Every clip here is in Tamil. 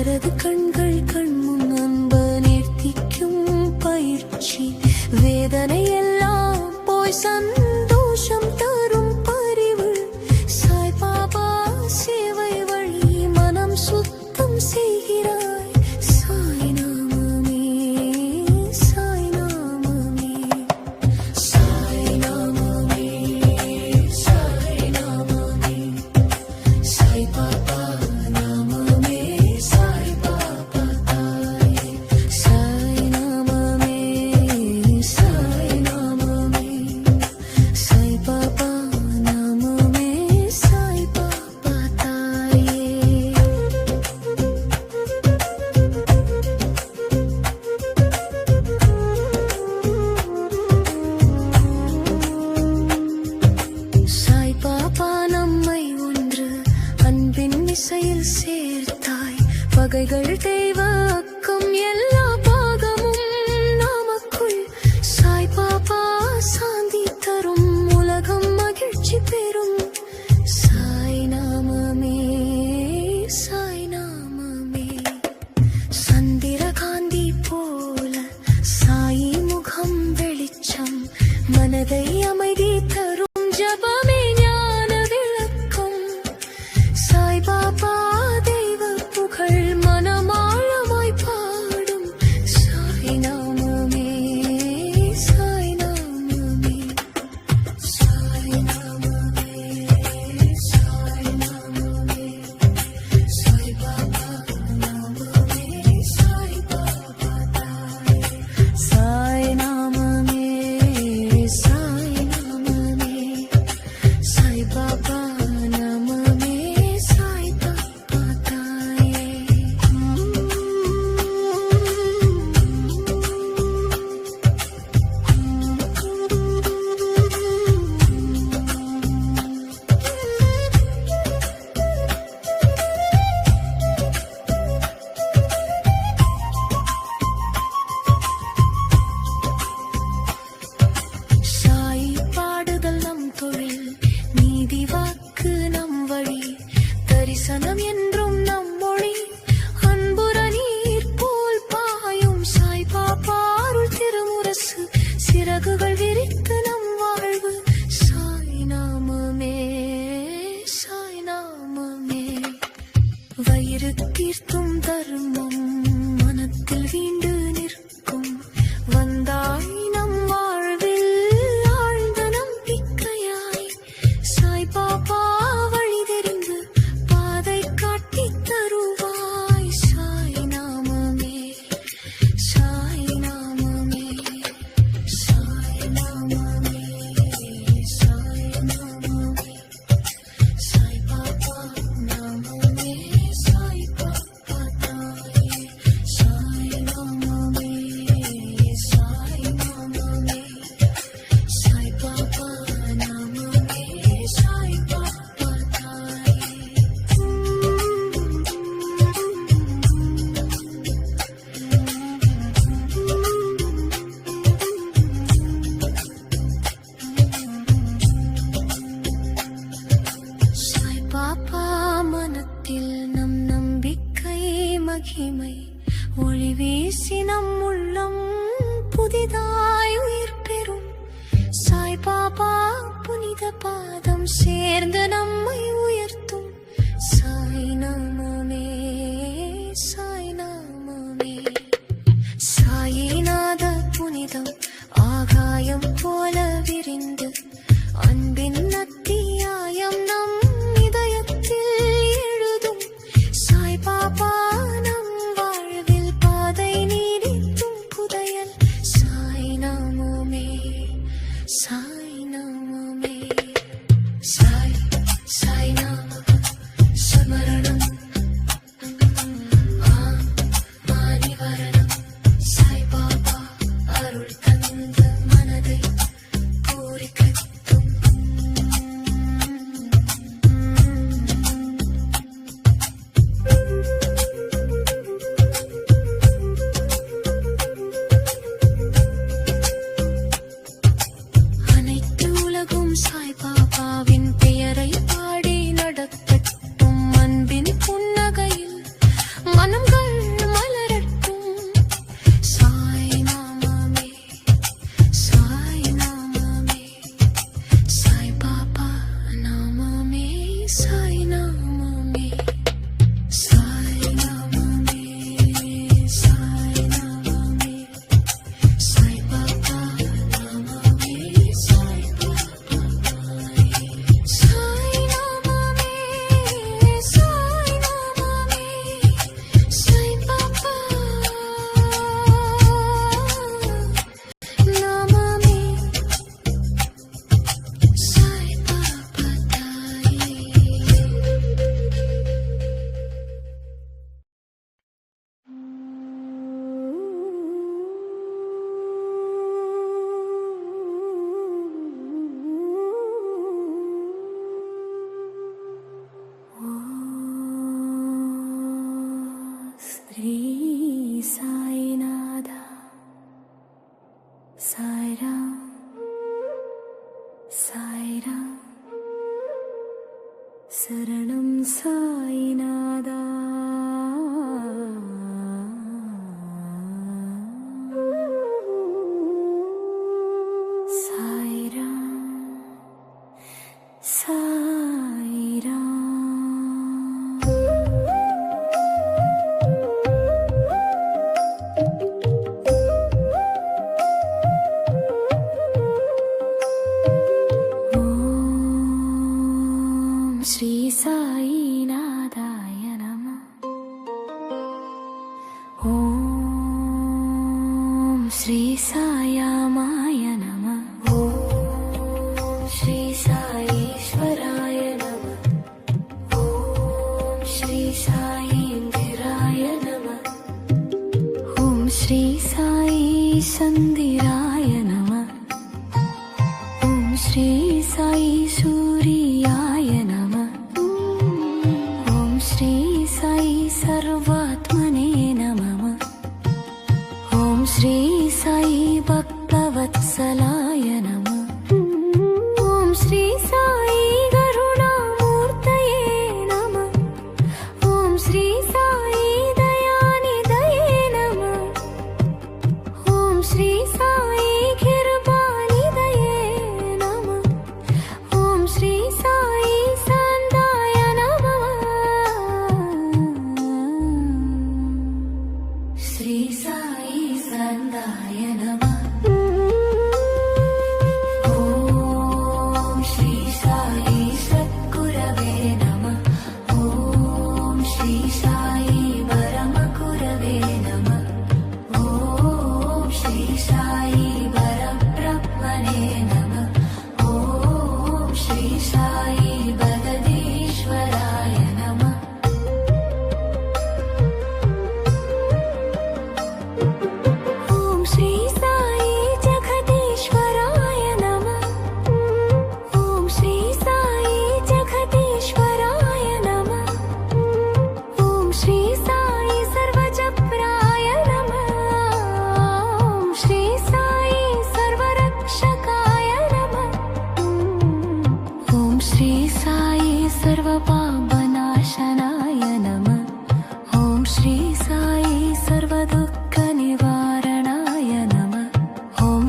அவரது கண் ஒளி வீசி நம் உள்ளம் புதிதாய் உயிர் பெறும். சாய் பாபா புனித பாதம் சேர்ந்து நம்மை உயர்த்தும். சாய் நாமமே சாய் நாமமே. சாயிநாத புனிதம் ஆகாயம் போல விரிந்து. அன்பின் நத்தி Side श्री साईन्द्राय नमः ॐ श्री साई सन्दिराय श्री साई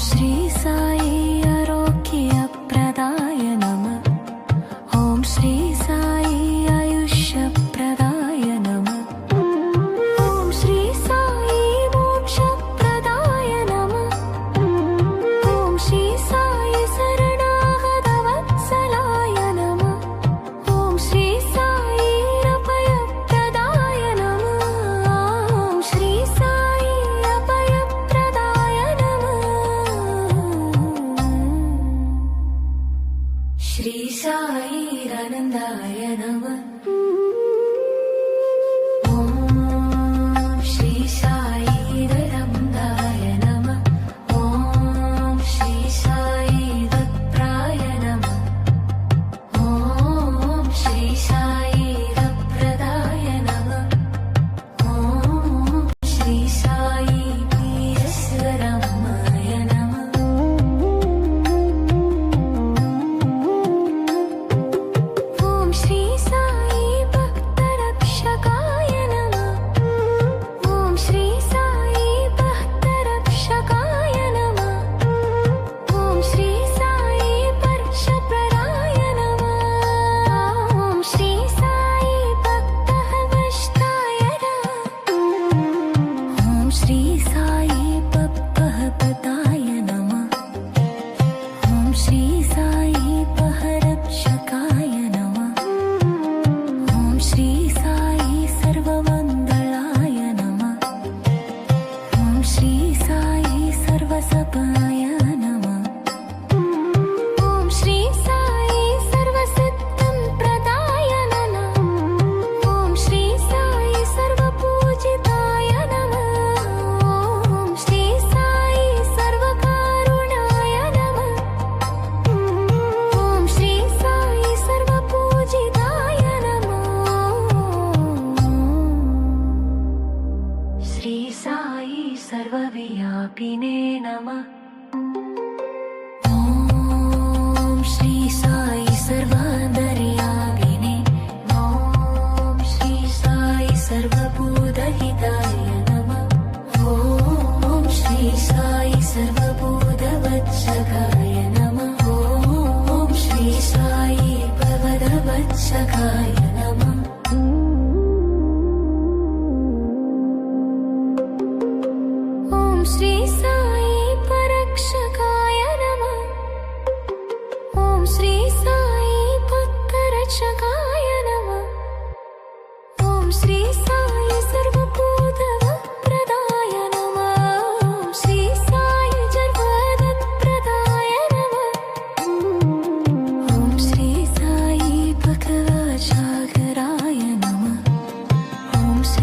Sri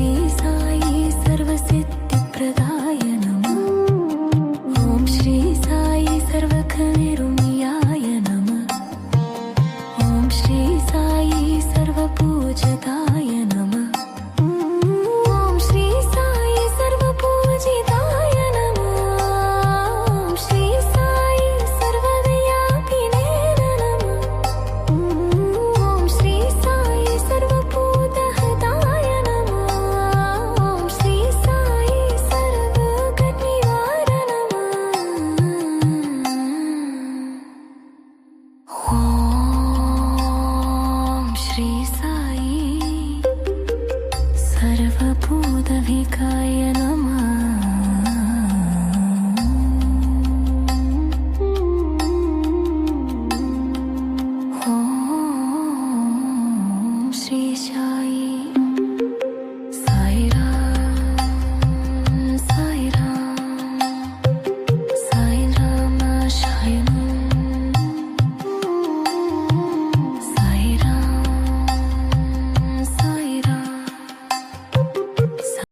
Lisa.